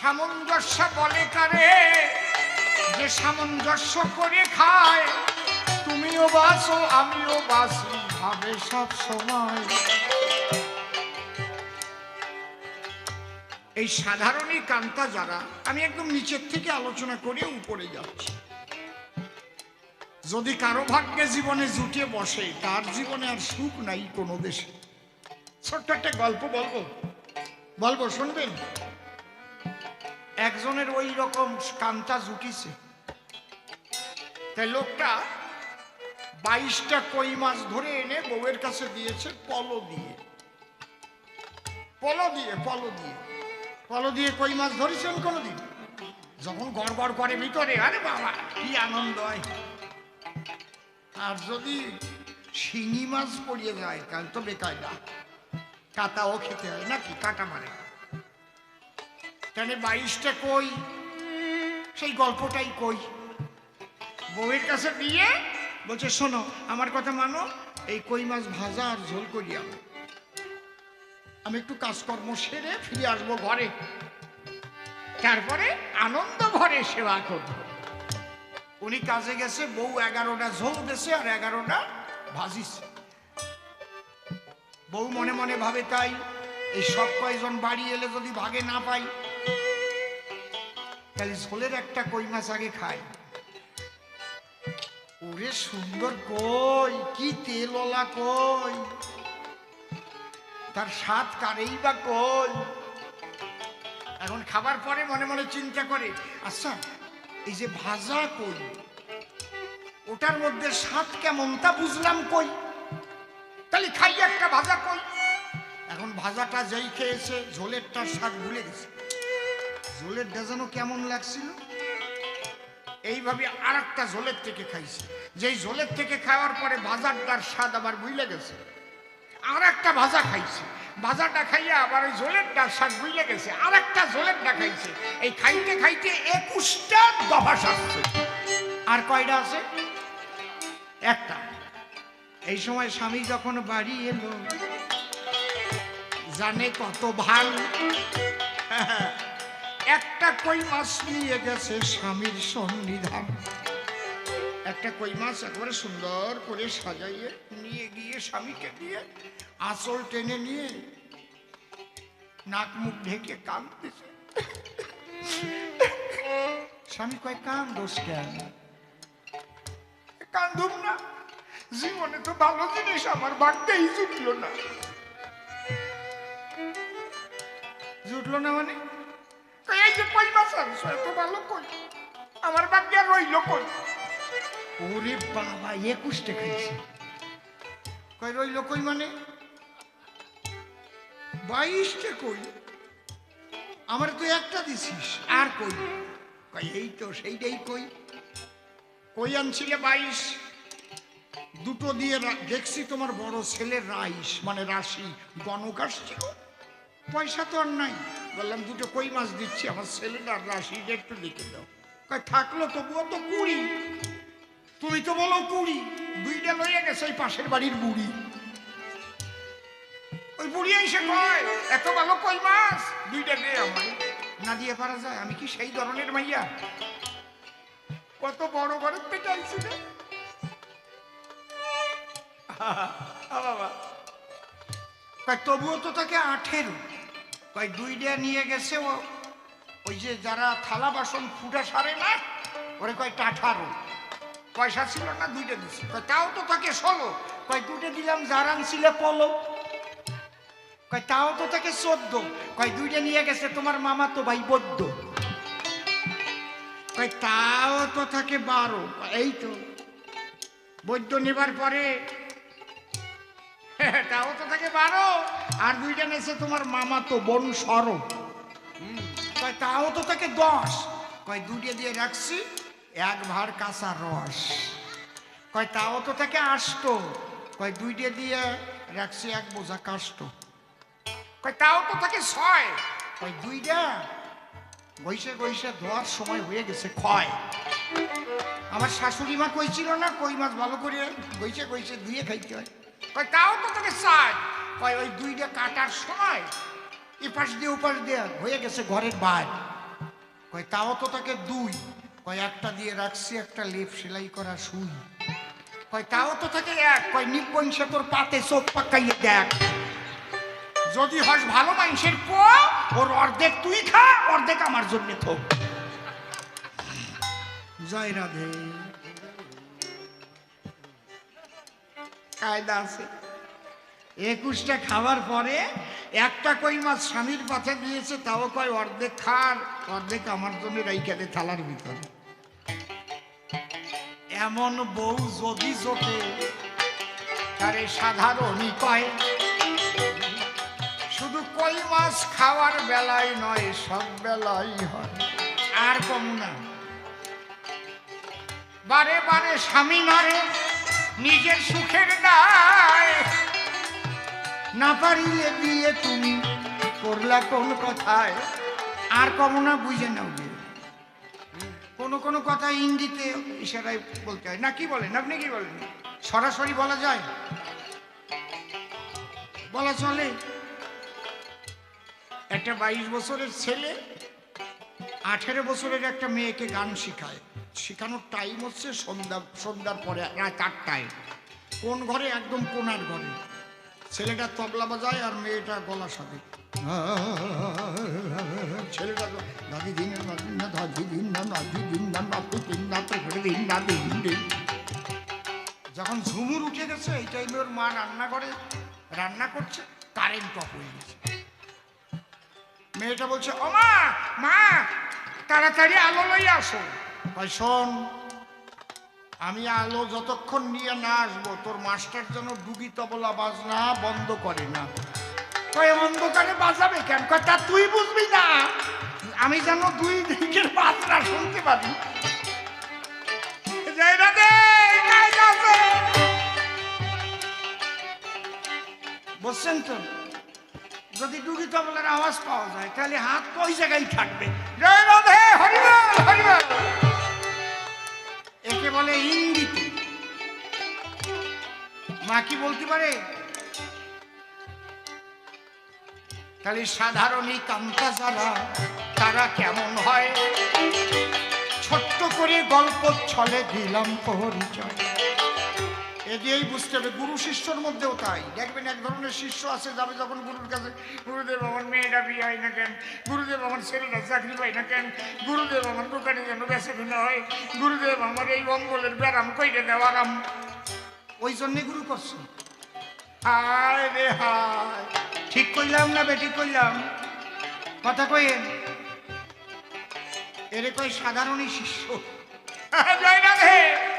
সামঞ্জস্য বলে কারে? যে সামঞ্জস্য করে খায়, তুমিও বাসো আমিও বাসি ভাবে সব সময়। এই সাধারণই কান্তা যারা, আমি একদম নিচের থেকে আলোচনা করে উপরে যাচ্ছি। যদি কারও ভাগ্যে জীবনে জুটে বসে, তার জীবনে আর সুখ নাই কোনো দেশে। ছোট্ট একটা গল্প বলব? বলব, শুনবেন? একজনের ওই রকম কান্তা জুটিছে লোকটা বাইশটা কই মাছ ধরে এনে বউয়ের কাছে দিয়েছে, পলো দিয়ে। পলো দিয়ে পলো দিয়ে। পলো দিয়ে কই মাছ ধরেছেন কোনোদিন? যখন গড় করে ভিতরে, আরে বাবা, কি আনন্দ হয়। আর যদি শিঙি মাছ পড়িয়ে যায়, তাহলে তো বেকার না কাটাও খেতে হয় নাকি? কাটা মারে। তাহলে বাইশটা কই? সেই গল্পটাই কই। বউয়ের কাছে দিয়ে বলছে, শোনো, আমার কথা মানো, এই কই মাছ ভাজা আর ঝোল করি আমি। একটু কাজকর্ম সেরে ফিরে আসব ঘরে। তারপরে আনন্দ ঘরে সেবা করব। উনি কাজে গেছে, বউ এগারোটা ঝোল দেশে আর এগারোটা ভাজিছে। বউ মনে মনে ভাবে তাই, এই সব কয়জন বাড়ি এলে যদি ভাগে না পাই তাহলে ঝোলের একটা কই মাছ আগে খাই। ওরে সুন্দর কই, কি তেলওয়ালা কই, তার স্বাদ কারেই বা কই। এখন খাবার পরে মনে মনে চিন্তা করে আচ্ছা এই যে ভাজা কই, ওটার মধ্যে স্বাদ কেমন তা বুঝলাম কই। তাহলে খাই একটা ভাজা কই। এখন ভাজাটা যেই খেয়েছে, ঝোলেরটার স্বাদ ভুলে গেছে। ঝোলের যেন কেমন লাগছিল? এইভাবে আর একটা ঝোলের থেকে খাইছে। যেই ঝোলের থেকে খাওয়ার পরে ভাজারটার স্বাদ আবার বুঝলে গেছে। আর একটা ভাজা খাইছে। ভাজাটা খাইয়া আবার ওই ঝোলেরটার স্বাদ বুঝলে গেছে। আর একটা ঝোলেরটা খাইছে। এই খাইতে খাইতে একুশটা দফা আসছে। আর কয়টা আছে? একটা। এই সময় স্বামী যখন বাড়ি এলো, জানে কত ভালো। একটা কই মাছ নিয়ে গেছে স্বামীর সন্নিধান। একটা কই মাছ একেবারে সুন্দর করে সাজাইয়ে, নিয়ে গিয়ে স্বামীকে দিয়ে আঁচল টেনে নিয়ে নাক মুখ ঢেকে কাঁদতেছে। স্বামী কয় কান দোষ কেন? কান্দুম না। জীবনে তো ভালো জিনিস আমার বাড়তেই জুটলো না। জুটলো না মানে? যে কই মাছ আনছো এত ভালো কই। আমার আর রইল কই? ওরে বাবা একুশটা খাইছে কই রইল কই মানে? বাইশটা কই? আমার তো একটা দিছিস আর কই? কই এই তো সেইটাই কই। কই আনছিলে বাইশ? দুটো দিয়ে দেখছি তোমার বড় ছেলের রাইস মানে রাশি গণক আসছিল পয়সা তো আর নাই। বললাম দুটো কই মাছ দিচ্ছি? আমার ছেলেটার রাশিটা একটু লিখে দাও। থাকল তবুও তো কুড়ি। তুমি তো বলো কুড়ি। দুইটা লইয়া গেছে ওই পাশের বাড়ির বুড়ি। ওই বুড়ি এসে কয় এত ভালো কই মাছ? দুইটা দে আমায়। না দিয়ে পারা যায়? আমি কি সেই ধরনের মাইয়া? কত বড় ঘরের থেকে আইছি রে বাবা। তবুও তো তাকে আঠেরো। কয় দুইটা নিয়ে গেছে ও, ওই যে যারা থালা বাসন ফুটা সারে না, ওরে কয় আঠারো পয়সা ছিল না দুইটা দিছে। কয়, তাও তো তাকে ষোলো। কয় দুইটা দিলাম জারান আনছিলে পলো। কয়, তাও তো তাকে চোদ্দ। কয় দুইটা নিয়ে গেছে তোমার মামা তো ভাই বদ্য কয়, তাও তো থাকে বারো। এই তো বৈদ্য নেবার পরে, তাও তো থাকে বারো। আর দুইটা নেছে তোমার মামা তো বোন সরো কয়, তাও তো থাকে দশ। কয়, দুইটা দিয়ে রাখছি, এক ভার কাঁচা রস। কয়, তাও তো থাকে আষ্ট। কয়, দুইটা দিয়ে রাখছি এক বোঝা কাষ্ট। কয়, তাও তো থাকে ছয়। কয়, দুইটা বৈশে বৈশে ধোয়ার সময় হয়ে গেছে, ক্ষয়। আমার শাশুড়ি মা কইছিল না, কই মাছ ভালো করে গইছে গইছে ধুয়ে খাইতে হয়। কয়, তাও তো তোকে চাই কয়, ওই দুইটা কাটার সময় এপাশ দিয়ে ওপাশ দিয়ে হয়ে গেছে ঘরের বাইর কয়, তাও তো তাকে দুই। কয়, একটা দিয়ে রাখছি, একটা লেপ সেলাই করা সুই। কয়, তাও তো থাকে এক। কয় নিপঞ্চে তোর পাতে চোখ পাকাইয়ে দেখ। যদি হস ভালো মানুষের পো, ওর অর্ধেক তুই খা, অর্ধেক আমার জন্য থোক জয় রাধে। কায়দা আছে। একুশটা খাবার পরে একটা কই মাছ স্বামীর পাথে দিয়েছে, তাও কয় অর্ধেক খার, অর্ধেক আমার জন্য রাইখা দে থালার ভিতরে। এমন বউ যদি জোটে, তারে সাধারণই কয়, শুধু কই মাছ খাওয়ার বেলায় নয়, সব বেলায় হয়। আর কম না। বারে বারে স্বামী নরে নিজের সুখের দায় না পারিলে বিয়ে তুমি করলা কোন কথায়? আর কম না, বুঝে নাও বিয়ে। কোনো কোনো কথা ইঙ্গিতে ইশারায় বলতে হয়। না, কি বলেন? আপনি কি বলেন? সরাসরি বলা যায়? বলা চলে? একটা বাইশ বছরের ছেলে, আঠেরো বছরের একটা মেয়েকে গান শেখায়। শেখানোর টাইম হচ্ছে সন্ধ্যা, সন্ধ্যার পরে, রাত আটটায়। কোন ঘরে? একদম কোনার ঘরে। ছেলেটা তবলা বাজায় আর মেয়েটা গলা সাথে ছেলেটা যখন ঝুমুর উঠে গেছে, এই টাইমে ওর মা রান্না করে রান্না করছে কারেন্ট অফ হয়ে গেছে। মেয়েটা বলছে, ও মা মা, তাড়াতাড়ি আলো লই আসো। কয়, শোন আমি আলো যতক্ষণ নিয়ে না আসব, তোর মাস্টার যেন ডুবি তবলা বাজনা বন্ধ করে না। কয়, অন্ধকারে বাজাবে কেন? তা তুই বুঝবি না। আমি যেন দুই দিকের বাজনা শুনতে পারি। জয় তো, যদি ডুগি তবলার আওয়াজ পাওয়া যায়, তাহলে হাত ওই জায়গায় থাকবে। জয় রাধে হরিবল হরিবল একে বলে ইঙ্গিতি মা কি বলতে পারে? তাহলে সাধারণই কান্তা যারা, তারা কেমন হয়? ছোট্ট করে গল্প ছলে দিলাম পরিচয়। এ দিয়েই বুঝতে হবে, গুরু শিষ্যর মধ্যেও তাই। দেখবেন এক ধরনের শিষ্য আছে, যাবে যখন গুরুর কাছে, গুরুদেব, আমার মেয়েটা বিয়ে হয় না কেন? গুরুদেব, আমার ছেলেটা চাকরি পায় না কেন? গুরুদেব, আমার দোকানে যেন বেঁচে কিনা হয়? গুরুদেব, আমার এই অঙ্গলের ব্যারাম কইরে দেওয়ার আম ওই জন্যে গুরু করছে। হায় রে হায়। ঠিক কইলাম না বেঠিক কইলাম। কথা কইেন এরে কই সাধারণই শিষ্য। জয়